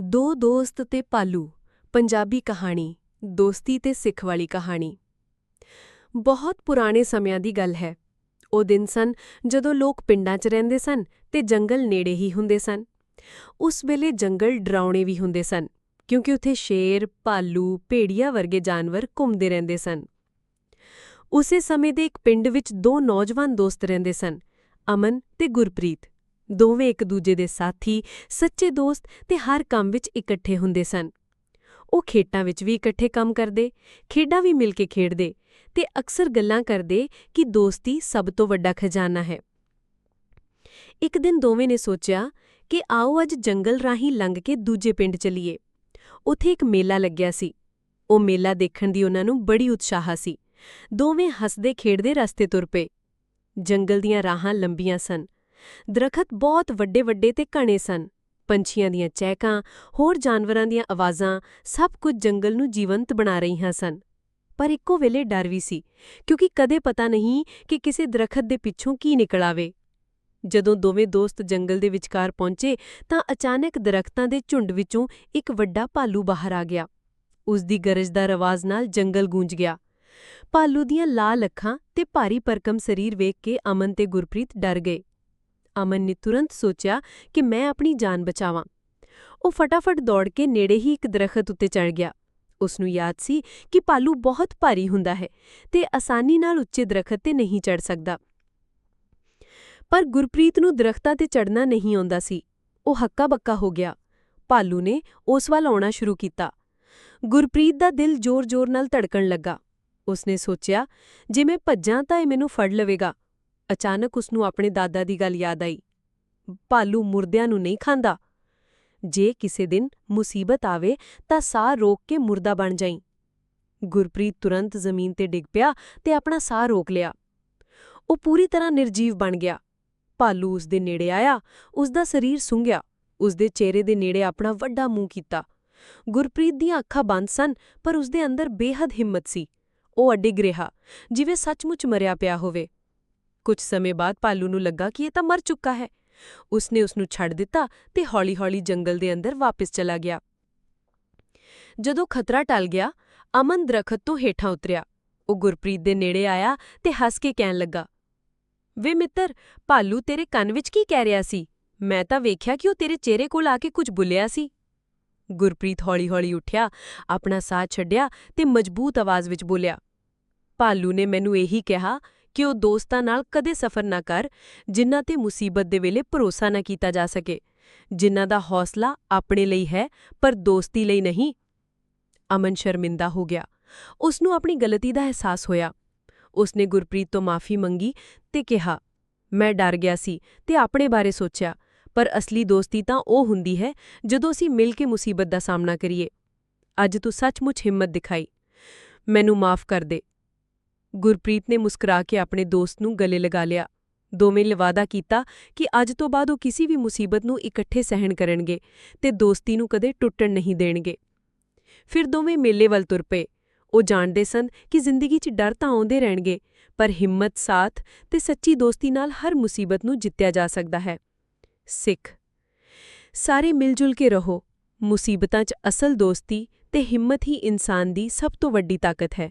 ਦੋ ਦੋਸਤ ਤੇ ਪਾਲੂ, ਪੰਜਾਬੀ ਕਹਾਣੀ, ਦੋਸਤੀ ਤੇ ਸਿੱਖ ਵਾਲੀ ਕਹਾਣੀ। ਬਹੁਤ ਪੁਰਾਣੇ ਸਮਿਆਂ ਦੀ ਗੱਲ ਹੈ। ਉਹ ਦਿਨ ਸਨ ਜਦੋਂ ਲੋਕ ਪਿੰਡਾਂ 'ਚ ਰਹਿੰਦੇ ਸਨ ਤੇ ਜੰਗਲ ਨੇੜੇ ਹੀ ਹੁੰਦੇ ਸਨ। ਉਸ ਵੇਲੇ ਜੰਗਲ ਡਰਾਉਣੇ ਵੀ ਹੁੰਦੇ ਸਨ, ਕਿਉਂਕਿ ਉੱਥੇ ਸ਼ੇਰ ਭਾਲੂ ਭੇੜੀਆ ਵਰਗੇ ਜਾਨਵਰ ਘੁੰਮਦੇ ਰਹਿੰਦੇ ਸਨ। ਉਸੇ ਸਮੇਂ ਦੇ ਇੱਕ ਪਿੰਡ ਵਿੱਚ ਦੋ ਨੌਜਵਾਨ ਦੋਸਤ ਰਹਿੰਦੇ ਸਨ, ਅਮਨ ਤੇ ਗੁਰਪ੍ਰੀਤ। ਦੋਵੇਂ ਇੱਕ ਦੂਜੇ ਦੇ ਸਾਥੀ, ਸੱਚੇ ਦੋਸਤ ਤੇ ਹਰ ਕੰਮ ਵਿੱਚ ਇਕੱਠੇ ਹੁੰਦੇ ਸਨ। ਉਹ ਖੇਡਾਂ ਵਿੱਚ ਵੀ ਇਕੱਠੇ ਕੰਮ ਕਰਦੇ, ਖੇਡਾਂ ਵੀ ਮਿਲ ਕੇ ਖੇਡਦੇ ਤੇ ਅਕਸਰ ਗੱਲਾਂ ਕਰਦੇ ਕਿ ਦੋਸਤੀ ਸਭ ਤੋਂ ਵੱਡਾ ਖਜ਼ਾਨਾ ਹੈ। ਇੱਕ ਦਿਨ ਦੋਵੇਂ ਨੇ ਸੋਚਿਆ ਕਿ ਆਓ ਅੱਜ ਜੰਗਲ ਰਾਹੀਂ ਲੰਘ ਕੇ ਦੂਜੇ ਪਿੰਡ ਚਲੀਏ। ਉੱਥੇ ਇੱਕ ਮੇਲਾ ਲੱਗਿਆ ਸੀ। ਉਹ ਮੇਲਾ ਦੇਖਣ ਦੀ ਉਹਨਾਂ ਨੂੰ ਬੜੀ ਉਤਸ਼ਾਹ ਸੀ। ਦੋਵੇਂ ਹੱਸਦੇ ਖੇਡਦੇ ਰਸਤੇ ਤੁਰ ਪਏ। ਜੰਗਲ ਦੀਆਂ ਰਾਹਾਂ ਲੰਬੀਆਂ ਸਨ। ਦਰਖਤ ਬਹੁਤ ਵੱਡੇ ਵੱਡੇ ਤੇ ਘਣੇ ਸਨ। ਪੰਛੀਆਂ ਦੀਆਂ ਚਹਿਕਾਂ, ਹੋਰ ਜਾਨਵਰਾਂ ਦੀਆਂ ਆਵਾਜ਼ਾਂ ਸਭ ਕੁਝ ਜੰਗਲ ਨੂੰ ਜੀਵੰਤ ਬਣਾ ਰਹੀਆਂ ਸਨ। ਪਰ ਇੱਕੋ ਵੇਲੇ ਡਰ ਵੀ ਸੀ, ਕਿਉਂਕਿ ਕਦੇ ਪਤਾ ਨਹੀਂ ਕਿ ਕਿਸੇ ਦਰਖਤ ਦੇ ਪਿੱਛੋਂ ਕੀ ਨਿਕਲ ਆਵੇ। ਜਦੋਂ ਦੋਵੇਂ ਦੋਸਤ ਜੰਗਲ ਦੇ ਵਿਚਕਾਰ ਪਹੁੰਚੇ ਤਾਂ ਅਚਾਨਕ ਦਰਖਤਾਂ ਦੇ ਝੁੰਡ ਵਿੱਚੋਂ ਇੱਕ ਵੱਡਾ ਭਾਲੂ ਬਾਹਰ ਆ ਗਿਆ। ਉਸ ਦੀ ਗਰਜਦਾਰ ਆਵਾਜ਼ ਨਾਲ ਜੰਗਲ ਗੂੰਜ ਗਿਆ। ਭਾਲੂ ਦੀਆਂ ਲਾਲ ਅੱਖਾਂ ਤੇ ਭਾਰੀ ਪਰਕਮ ਸਰੀਰ ਵੇਖ ਕੇ ਅਮਨ ਤੇ ਗੁਰਪ੍ਰੀਤ ਡਰ ਗਏ। ਅਮਨ ਨੇ ਤੁਰੰਤ ਸੋਚਿਆ ਕਿ ਮੈਂ ਆਪਣੀ ਜਾਨ ਬਚਾਵਾਂ। ਉਹ ਫਟਾਫਟ ਦੌੜ ਕੇ ਨੇੜੇ ਹੀ ਇੱਕ ਦਰਖਤ ਉੱਤੇ ਚੜ ਗਿਆ। ਉਸ ਨੂੰ ਯਾਦ ਸੀ ਕਿ ਭਾਲੂ ਬਹੁਤ ਭਾਰੀ ਹੁੰਦਾ ਹੈ ਤੇ ਆਸਾਨੀ ਨਾਲ ਉੱਚੇ ਦਰਖਤ ਤੇ ਨਹੀਂ ਚੜ ਸਕਦਾ। ਪਰ ਗੁਰਪ੍ਰੀਤ ਨੂੰ ਦਰਖਤਾਂ ਤੇ ਚੜਨਾ ਨਹੀਂ ਆਉਂਦਾ ਸੀ। ਉਹ ਹੱਕਾ ਬੱਕਾ ਹੋ ਗਿਆ। ਭਾਲੂ ਨੇ ਉਸ ਵੱਲ ਆਉਣਾ ਸ਼ੁਰੂ ਕੀਤਾ। ਗੁਰਪ੍ਰੀਤ ਦਾ ਦਿਲ ਜ਼ੋਰ-ਜ਼ੋਰ ਨਾਲ ਧੜਕਣ ਲੱਗਾ। ਉਸਨੇ ਸੋਚਿਆ, ਜੇ ਮੈਂ ਭੱਜਾਂ ਤਾਂ ਇਹ ਮੈਨੂੰ ਫੜ ਲਵੇਗਾ। ਅਚਾਨਕ ਉਸ ਨੂੰ ਆਪਣੇ ਦਾਦਾ ਦੀ ਗੱਲ ਯਾਦ ਆਈ। ਭਾਲੂ ਮੁਰਦਿਆਂ ਨੂੰ ਨਹੀਂ ਖਾਂਦਾ। ਜੇ ਕਿਸੇ ਦਿਨ ਮੁਸੀਬਤ ਆਵੇ ਤਾਂ ਸਾਹ ਰੋਕ ਕੇ ਮੁਰਦਾ ਬਣ ਜਾਈ। ਗੁਰਪ੍ਰੀਤ ਤੁਰੰਤ ਜ਼ਮੀਨ ਤੇ ਡਿੱਗ ਪਿਆ ਤੇ ਆਪਣਾ ਸਾਹ ਰੋਕ ਲਿਆ। ਉਹ ਪੂਰੀ ਤਰ੍ਹਾਂ ਨਿਰਜੀਵ ਬਣ ਗਿਆ। ਭਾਲੂ ਉਸ ਦੇ ਨੇੜੇ ਆਇਆ ਉਸ ਦਾ ਸਰੀਰ ਸੁੰਘਿਆ ਉਸ ਦੇ ਚਿਹਰੇ ਦੇ ਨੇੜੇ ਆਪਣਾ ਵੱਡਾ ਮੂੰਹ ਕੀਤਾ। ਗੁਰਪ੍ਰੀਤ ਦੀਆਂ ਅੱਖਾਂ ਬੰਦ ਸਨ, ਪਰ ਉਸ ਦੇ ਅੰਦਰ ਬੇਹੱਦ ਹਿੰਮਤ ਸੀ। ਉਹ ਅਡਿਗ ਰਿਹਾ ਜਿਵੇਂ ਸੱਚਮੁੱਚ ਮਰਿਆ ਪਿਆ ਹੋਵੇ। ਕੁਝ ਸਮੇਂ ਬਾਅਦ ਪਾਲੂ ਨੂੰ ਲੱਗਾ ਕਿ ਇਹ ਤਾਂ ਮਰ ਚੁੱਕਾ ਹੈ। ਉਸਨੇ ਉਸ ਨੂੰ ਛੱਡ ਦਿੱਤਾ ਤੇ ਹੌਲੀ-ਹੌਲੀ ਜੰਗਲ ਦੇ ਅੰਦਰ ਵਾਪਸ ਚਲਾ ਗਿਆ। ਜਦੋਂ ਖਤਰਾ ਟਲ ਗਿਆ, ਅਮਨ ਦਰਖਤ ਤੋਂ ਹੇਠਾਂ ਉਤਰਿਆ। ਉਹ ਗੁਰਪ੍ਰੀਤ ਦੇ ਨੇੜੇ ਆਇਆ ਤੇ ਹੱਸ ਕੇ ਕਹਿਣ ਲੱਗਾ, ਵੇ ਮਿੱਤਰ ਭਾਲੂ ਤੇਰੇ ਕੰਨ ਵਿੱਚ ਕੀ ਕਹਿ ਰਿਹਾ ਸੀ? ਮੈਂ ਤਾਂ ਵੇਖਿਆ ਕਿ ਉਹ ਤੇਰੇ ਚਿਹਰੇ ਕੋਲ ਆ ਕੇ ਕੁਝ ਬੁੱਲਿਆ ਸੀ। ਗੁਰਪ੍ਰੀਤ ਹੌਲੀ-ਹੌਲੀ ਉੱਠਿਆ, ਆਪਣਾ ਸਾਹ ਛੱਡਿਆ ਤੇ ਮਜ਼ਬੂਤ ਆਵਾਜ਼ ਵਿੱਚ ਬੋਲਿਆ ਭਾਲੂ ਨੇ ਮੈਨੂੰ ਇਹੀ ਕਿਹਾ ਕਿ ਉਹ ਦੋਸਤਾਂ ਨਾਲ ਕਦੇ ਸਫ਼ਰ ਨਾ ਕਰ, ਜਿਨ੍ਹਾਂ ਤੇ ਮੁਸੀਬਤ ਦੇ ਵੇਲੇ ਭਰੋਸਾ ਨਾ ਕੀਤਾ ਜਾ ਸਕੇ। ਜਿਨ੍ਹਾਂ ਦਾ ਹੌਸਲਾ ਆਪਣੇ ਲਈ ਹੈ, ਪਰ ਦੋਸਤੀ ਲਈ ਨਹੀਂ। ਅਮਨ ਸ਼ਰਮਿੰਦਾ ਹੋ ਗਿਆ। ਉਸ ਨੂੰ ਆਪਣੀ ਗਲਤੀ ਦਾ ਅਹਿਸਾਸ ਹੋਇਆ। ਉਸ ਨੇ ਗੁਰਪ੍ਰੀਤ ਤੋਂ ਮਾਫੀ ਮੰਗੀ ਤੇ ਕਿਹਾ, ਮੈਂ ਡਰ ਗਿਆ ਸੀ ਤੇ ਆਪਣੇ ਬਾਰੇ ਸੋਚਿਆ, ਪਰ ਅਸਲੀ ਦੋਸਤੀ ਤਾਂ ਉਹ ਹੁੰਦੀ ਹੈ ਜਦੋਂ ਅਸੀਂ ਮਿਲ ਕੇ ਮੁਸੀਬਤ ਦਾ ਸਾਹਮਣਾ ਕਰੀਏ। ਅੱਜ ਤੂੰ ਸੱਚਮੁੱਚ ਹਿੰਮਤ ਦਿਖਾਈ। ਮੈਨੂੰ ਮਾਫ ਕਰ ਦੇ। ਗੁਰਪ੍ਰੀਤ ਨੇ ਮੁਸਕਰਾ ਕੇ ਆਪਣੇ ਦੋਸਤ ਨੂੰ ਗਲੇ ਲਗਾ ਲਿਆ। ਦੋਵੇਂ ਲਵਾਦਾ ਕੀਤਾ ਕਿ ਅੱਜ ਤੋਂ ਬਾਅਦ ਉਹ ਕਿਸੇ ਵੀ ਮੁਸੀਬਤ ਨੂੰ ਇਕੱਠੇ ਸਹਿਣ ਕਰਨਗੇ ਤੇ ਦੋਸਤੀ ਨੂੰ ਕਦੇ ਟੁੱਟਣ ਨਹੀਂ ਦੇਣਗੇ। ਫਿਰ ਦੋਵੇਂ ਮੇਲੇ ਵੱਲ ਤੁਰ ਪਏ। ਉਹ ਜਾਣਦੇ ਸਨ ਕਿ ਜ਼ਿੰਦਗੀ 'ਚ ਡਰ ਤਾਂ ਆਉਂਦੇ ਰਹਿਣਗੇ, ਪਰ ਹਿੰਮਤ, ਸਾਥ ਤੇ ਸੱਚੀ ਦੋਸਤੀ ਨਾਲ ਹਰ ਮੁਸੀਬਤ ਨੂੰ ਜਿੱਤਿਆ ਜਾ ਸਕਦਾ ਹੈ। ਸਿੱਖ। ਸਾਰੇ ਮਿਲ ਜੁਲ ਕੇ ਰਹੋ। ਮੁਸੀਬਤਾਂ 'ਚ ਅਸਲ ਦੋਸਤੀ ਤੇ ਹਿੰਮਤ ਹੀ ਇਨਸਾਨ ਦੀ ਸਭ ਤੋਂ ਵੱਡੀ ਤਾਕਤ ਹੈ।